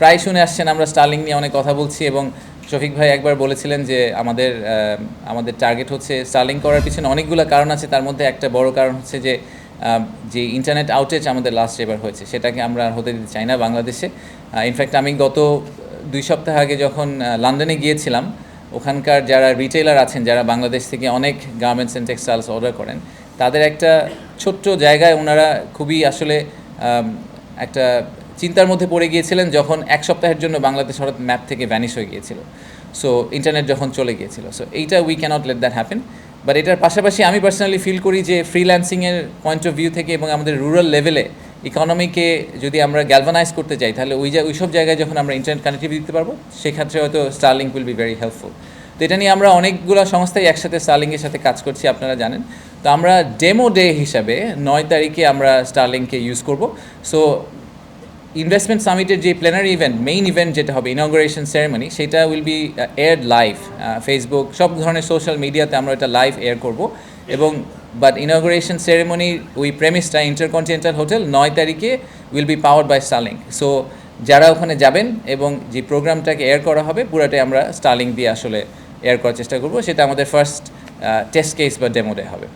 প্রায় শুনে আসছেন, আমরা স্টার্লিং নিয়ে অনেক কথা বলছি এবং শফিক ভাই একবার বলেছিলেন যে আমাদের আমাদের টার্গেট হচ্ছে স্টার্লিং করার পিছনে অনেকগুলো কারণ আছে, তার মধ্যে একটা বড় কারণ হচ্ছে যে যে ইন্টারনেট আউটেজ আমাদের লাস্ট এবার হয়েছে, সেটাকে আমরা হতে দিতে চাই না বাংলাদেশে। ইনফ্যাক্ট আমি গত দুই সপ্তাহ আগে যখন লন্ডনে গিয়েছিলাম, ওখানকার যারা রিটেলার আছেন, যারা বাংলাদেশ থেকে অনেক গার্মেন্টস অ্যান্ড টেক্সটাইলস অর্ডার করেন, তাদের একটা ছোট্ট জায়গায় ওনারা খুবই আসলে একটা চিন্তার মধ্যে পড়ে গিয়েছিলেন যখন এক সপ্তাহের জন্য বাংলাদেশ হঠাৎ ম্যাপ থেকে ভ্যানিশ হয়ে গিয়েছিল। সো ইন্টারনেট যখন চলে গিয়েছিল। সো এইটা we cannot let that happen but এটার পাশাপাশি আমি পার্সোনালি ফিল করি যে ফ্রিল্যান্সিংয়ের পয়েন্ট অফ ভিউ থেকে এবং আমাদের রুরাল লেভেলে ইকোনমিকে যদি আমরা গ্যালভানাইজ করতে চাই তাহলে ওই ওই সব জায়গায় যখন আমরা ইন্টারনেট কানেক্টিভিটি দিতে পারব, সেক্ষেত্রে হয়তো Sterling will be very helpful তো এটা নিয়ে আমরা অনেকগুলো সংস্থাই একসাথে স্টার্লিংয়ের সাথে কাজ করছি, আপনারা জানেন। তো আমরা ডেমো ডে হিসাবে নয় তারিখে আমরা স্টার্লিংকে ইউজ করব। সো ইনভেস্টমেন্ট সামিটের যে প্ল্যানারি ইভেন্ট মেইন ইভেন্ট যেটা হবে ইনগ্রেশন সেরেমনি সেটা will be aired live Facebook সব ধরনের সোশ্যাল মিডিয়াতে আমরা এটা লাইভ এয়ার করব। এবং বাট ইনগ্রেশন সেরেমনি ওই প্রেমিসটা ইন্টারকন্টিনেন্টাল হোটেল নয় তারিখে will be powered by Sterling so যারা ওখানে যাবেন এবং যে প্রোগ্রামটাকে এয়ার করা হবে, পুরাটাই আমরা স্টার্লিং দিয়ে আসলে এয়ার করার চেষ্টা করব। সেটা আমাদের ফার্স্ট টেস্ট কেস বা ডেমো ডে হবে।